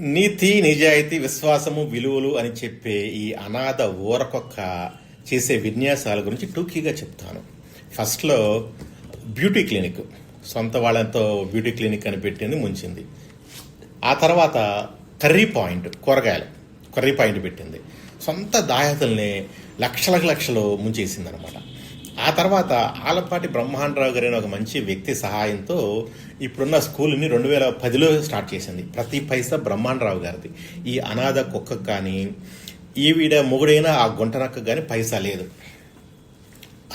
నీతి నిజాయితీ విశ్వాసము విలువలు అని చెప్పే ఈ అనాథ ఊరకొక్క చేసే విన్యాసాల గురించి టూకీగా చెప్తాను. ఫస్ట్లో బ్యూటీ క్లినిక్. సొంత వాళ్ళంతో బ్యూటీ క్లినిక్ అని పెట్టింది ముంచింది. ఆ తర్వాత కర్రీ పాయింట్ కూరగాయలు. కర్రీ పాయింట్ పెట్టింది. సొంత దాయతుల్ని లక్షలకు లక్షలు ముంచేసింది అనమాట ఆ తర్వాత ఆలపాటి బ్రహ్మాండరావు గారి ఒక మంచి వ్యక్తి సహాయంతో ఇప్పుడున్న స్కూల్ని రెండు వేల పదిలో స్టార్ట్ చేసింది. ప్రతి పైసా బ్రహ్మాండరావు గారిది. ఈ అనాథ కుక్కకు కానీ ఈవిడ మొగుడైన ఆ గుంటనక్క కానీ పైసా లేదు.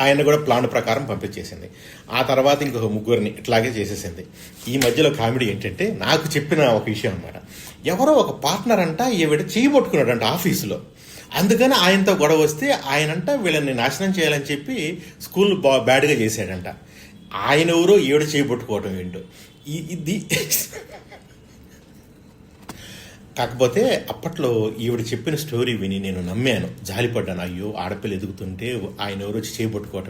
ఆయన కూడా ప్లాన్ ప్రకారం పంపించేసింది. ఆ తర్వాత ఇంకొక ముగ్గురిని ఇట్లాగే చేసేసింది. ఈ మధ్యలో కామెడీ ఏంటంటే నాకు చెప్పిన ఒక విషయం అనమాట ఎవరో ఒక పార్ట్నర్ అంట ఈవిడ చేయబట్టుకున్నాడంట ఆఫీసులో. అందుకని ఆయనతో గొడవ వస్తే ఆయనంట వీళ్ళని నాశనం చేయాలని చెప్పి స్కూల్ బా బ్యాడ్గా చేశాడంట. ఆయన ఎవరో ఏడు చేయి పట్టుకోవటం ఏంటో. ఇది కాకపోతే అప్పట్లో ఈవిడ చెప్పిన స్టోరీ విని నేను నమ్మాను. జాలిపడ్డాను. అయ్యో ఆడపిల్ల ఎదుగుతుంటే ఆయన ఎవరు వచ్చి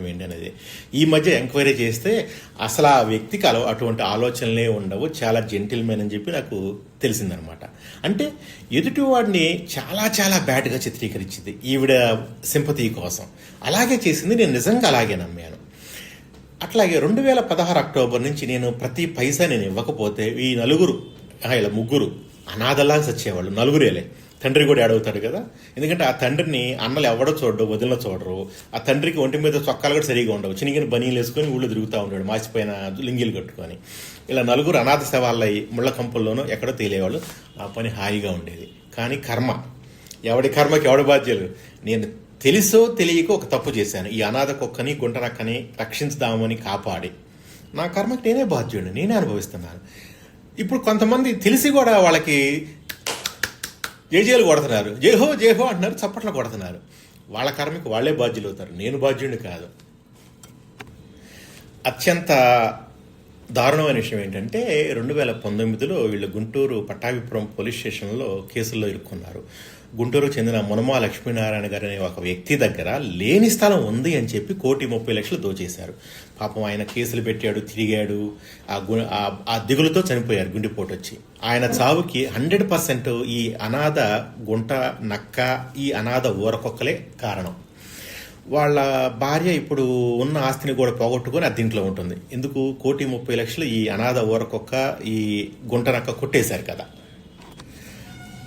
ఏంటి అనేది. ఈ మధ్య ఎంక్వైరీ చేస్తే అసలు ఆ వ్యక్తికి అలా అటువంటి ఆలోచనలే ఉండవు. చాలా జెంటిల్మెన్ అని చెప్పి నాకు తెలిసిందనమాట. అంటే ఎదుటివాడిని చాలా చాలా బ్యాడ్గా చిత్రీకరించింది ఈవిడ సింపతి కోసం. అలాగే చేసింది నేను నిజంగా అలాగే నమ్మాను. అట్లాగే రెండు వేల పదహారు అక్టోబర్ నుంచి నేను ప్రతి పైసా నేను ఇవ్వకపోతే ఈ నలుగురు ఇలా ముగ్గురు అనాథలాగా చచ్చేవాళ్ళు నలుగురేలే. తండ్రి కూడా ఏడవుతాడు కదా. ఎందుకంటే ఆ తండ్రిని అన్నలు ఎవడో చూడడు వదిలిన చూడరు. ఆ తండ్రికి ఒంటి మీద చొక్కాలు కూడా సరిగా ఉండవు. చినిగిన బనీలు వేసుకొని ఊళ్ళో తిరుగుతూ ఉంటాడు మాసిపోయిన లింగిలు కట్టుకొని. ఇలా నలుగురు అనాథ శవాళ్ళయి ముళ్ళ కంపుల్లోనూ ఎక్కడో తేలేవాళ్ళు. ఆ పని హాయిగా ఉండేది. కానీ కర్మ. ఎవడి కర్మకి ఎవడి బాధ్యులు? నేను తెలుసో తెలియకో ఒక తప్పు చేశాను. ఈ అనాథ కుక్కని గుంటనక్కని రక్షించుదామని కాపాడి. నా కర్మకి నేనే బాధ్యుడు నేనే అనుభవిస్తున్నాను. ఇప్పుడు కొంతమంది తెలిసి కూడా వాళ్ళకి జేజేలు కొడుతున్నారు? జేహో జేహో అంటున్నారు చప్పట్లు కొడుతున్నారు. వాళ్ళ కర్మకి వాళ్ళే బాధ్యులు అవుతారు. నేను బాధ్యుడిని కాదు. అత్యంత దారుణమైన విషయం ఏంటంటే రెండు వేల పంతొమ్మిదిలో వీళ్ళు గుంటూరు పట్టాభిపురం పోలీస్ స్టేషన్లో కేసుల్లో ఇరుక్కున్నారు. గుంటూరుకు చెందిన మునమా లక్ష్మీనారాయణ గారు అనే ఒక వ్యక్తి దగ్గర లేని స్థలం ఉంది అని చెప్పి కోటి ముప్పై లక్షలు దోచేశారు. పాపం ఆయన కేసులు పెట్టాడు తిరిగాడు ఆ గు ఆ- ఆ చనిపోయారు గుండెపోటు వచ్చి ఆయన చావుకి హండ్రెడ్ పర్సెంట్ ఈ అనాథ గుంట నక్క ఈ అనాథ ఊరకొక్కలే కారణం. వాళ్ళ భార్య ఇప్పుడు ఉన్న ఆస్తిని కూడా పోగొట్టుకొని అద్దీంట్లో ఉంటుంది. ఎందుకు? కోటి ముప్పై లక్షలు ఈ అనాథ ఊరకొక్క ఈ గుంటనక్క కొట్టేశారు కదా.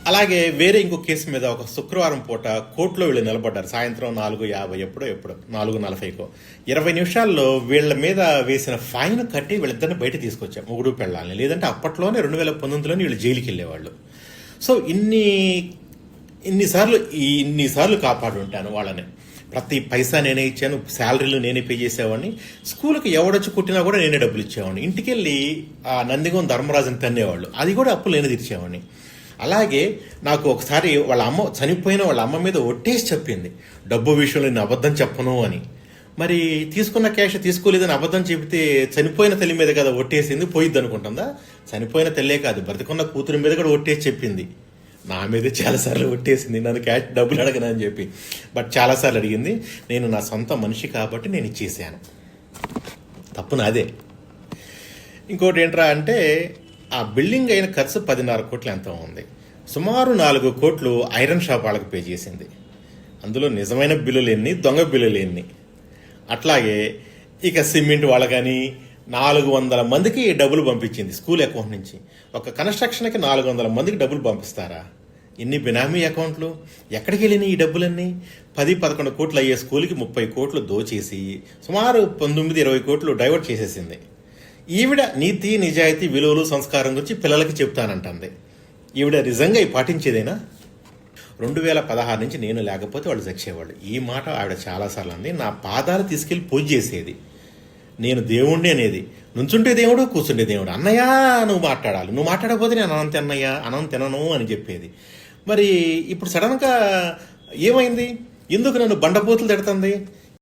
అలాగే వేరే ఇంకో కేసు మీద ఒక శుక్రవారం పూట కోర్టులో వీళ్ళు నిలబడ్డారు. సాయంత్రం నాలుగు యాభై ఎప్పుడో ఎప్పుడో నాలుగు నలభైకో. ఇరవై నిమిషాల్లో వీళ్ళ మీద వేసిన ఫైన్ కట్టి వీళ్ళిద్దరిని బయట తీసుకొచ్చారు. ముగుడు పెళ్ళాలని. లేదంటే అప్పట్లోనే రెండు వేల పంతొమ్మిదిలోనే వీళ్ళు జైలుకి వెళ్ళేవాళ్ళు. సో ఇన్ని ఇన్నిసార్లు ఈ ఇన్నిసార్లు కాపాడు ఉంటాను వాళ్ళని. ప్రతి పైసా నేనే ఇచ్చాను శాలరీలు నేనే పే చేసేవాడిని. స్కూల్కి ఎవడొచ్చి కుట్టినా కూడా నేనే డబ్బులు ఇచ్చేవాడిని. ఇంటికి వెళ్ళి ఆ నందిగం ధర్మరాజుని తన్నేవాళ్ళు. అది కూడా అప్పులు నేనే తీర్చేవాడిని. అలాగే నాకు ఒకసారి వాళ్ళ అమ్మ చనిపోయిన వాళ్ళ అమ్మ మీద ఒట్టేసి చెప్పింది. డబ్బు విషయంలో నేను అబద్ధం చెప్పను అని. మరి తీసుకున్న క్యాష్ తీసుకోలేదని అబద్ధం చెబితే చనిపోయిన తల్లి మీద కదా ఒట్టేసింది పోయిద్ది అనుకుంటుందా? చనిపోయిన తల్లే కాదు బ్రతికున్న కూతురు మీద కూడా ఒట్టేసి చెప్పింది. నా మీద చాలాసార్లు ఒట్టేసింది నన్ను క్యాష్ డబ్బులు అడగనని చెప్పి. బట్ చాలాసార్లు అడిగింది నేను నా సొంత మనిషి కాబట్టి నేను ఇచ్చేసాను. తప్పు నాదే. ఇంకోటి ఏంట్రా అంటే ఆ బిల్డింగ్ అయిన ఖర్చు పదిన్నర కోట్లు ఎంత ఉంది. సుమారు నాలుగు కోట్లు ఐరన్ షాప్ వాళ్ళకి పే చేసింది. అందులో నిజమైన బిల్లులు ఎన్ని దొంగ బిల్లులు ఎన్ని అట్లాగే ఇక సిమెంట్ వాళ్ళకని నాలుగు వందల మందికి డబ్బులు పంపించింది స్కూల్ అకౌంట్ నుంచి. ఒక కన్స్ట్రక్షన్కి నాలుగు వందల మందికి డబ్బులు పంపిస్తారా? ఇన్ని బినామీ అకౌంట్లు? ఎక్కడికి వెళ్ళినాయి ఈ డబ్బులన్నీ? పది పదకొండు కోట్లు అయ్యే స్కూల్కి ముప్పై కోట్లు దోచేసి సుమారు పంతొమ్మిది ఇరవై కోట్లు డైవర్ట్ చేసేసింది. ఈవిడ నీతి నిజాయితీ విలువలు సంస్కారం గురించి పిల్లలకి చెప్తానంటుంది ఈవిడ నిజంగా ఈ పాటించేదేనా? రెండు వేల పదహారు నుంచి నేను లేకపోతే వాళ్ళు చచ్చేవాళ్ళు. ఈ మాట ఆవిడ చాలాసార్లు అంది. నా పాదాలు తీసుకెళ్ళి పూజ చేసేది. నేను దేవుణ్ణి అనేది. నుంచుంటే దేవుడు కూర్చుంటే దేవుడు. అన్నయ్య నువ్వు మాట్లాడాలి. నువ్వు మాట్లాడకపోతే నేను అనంత అన్నయ్య అనంత తినను అని చెప్పేది. మరి ఇప్పుడు సడన్గా ఏమైంది? ఎందుకు నన్ను బండపోతులు తిడుతుంది?